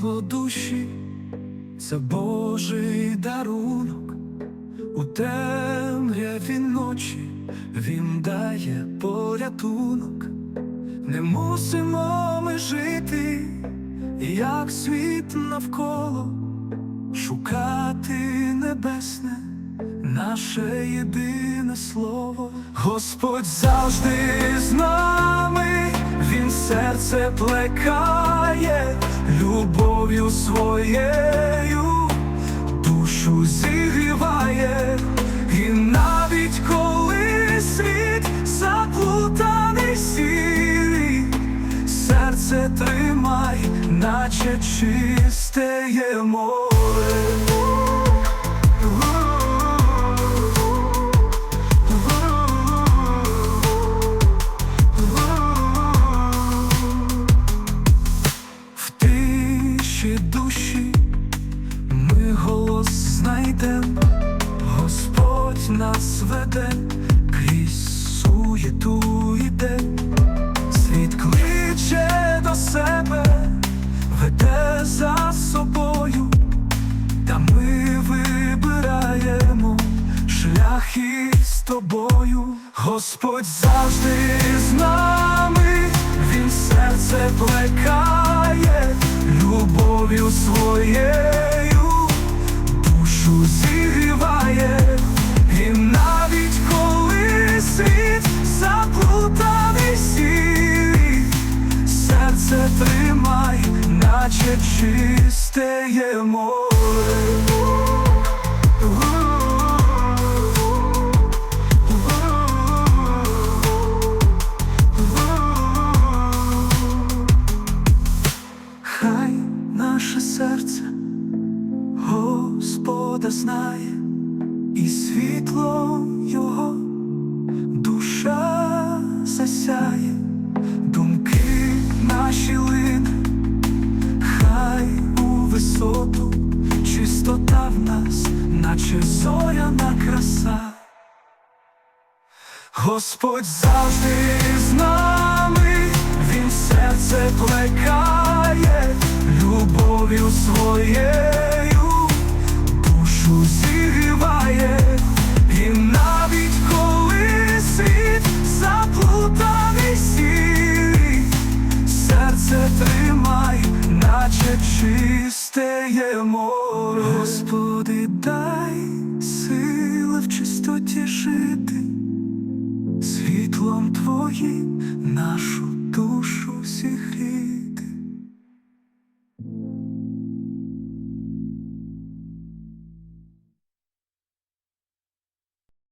душі, це Божий дарунок, у темряві ночі Він дає порятунок, не мусимо ми жити, як світ навколо, шукати небесне, наше єдине слово. Господь завжди з нами, Серце плекає любов'ю своєю, душу зігріває, і навіть коли світ заплутаний сірий, серце тримай, наче чисте море. Знайдем, Господь нас веде, крізь суєту йде, світ кличе до себе, веде за собою, та ми вибираємо шлях із тобою, Господь завжди з нами, Він серце плекає любов'ю своєю, наче чисте є море. Хай наше серце Господа знає, і світлом Його душа засяє, думки наші висоту чистота в нас, наче зоряна краса. Господь завжди з нами, Він серце плекає любов'ю своєю, море. Господи, дай сили в чистоті жити світлом Твоїм нашу душу зігрій.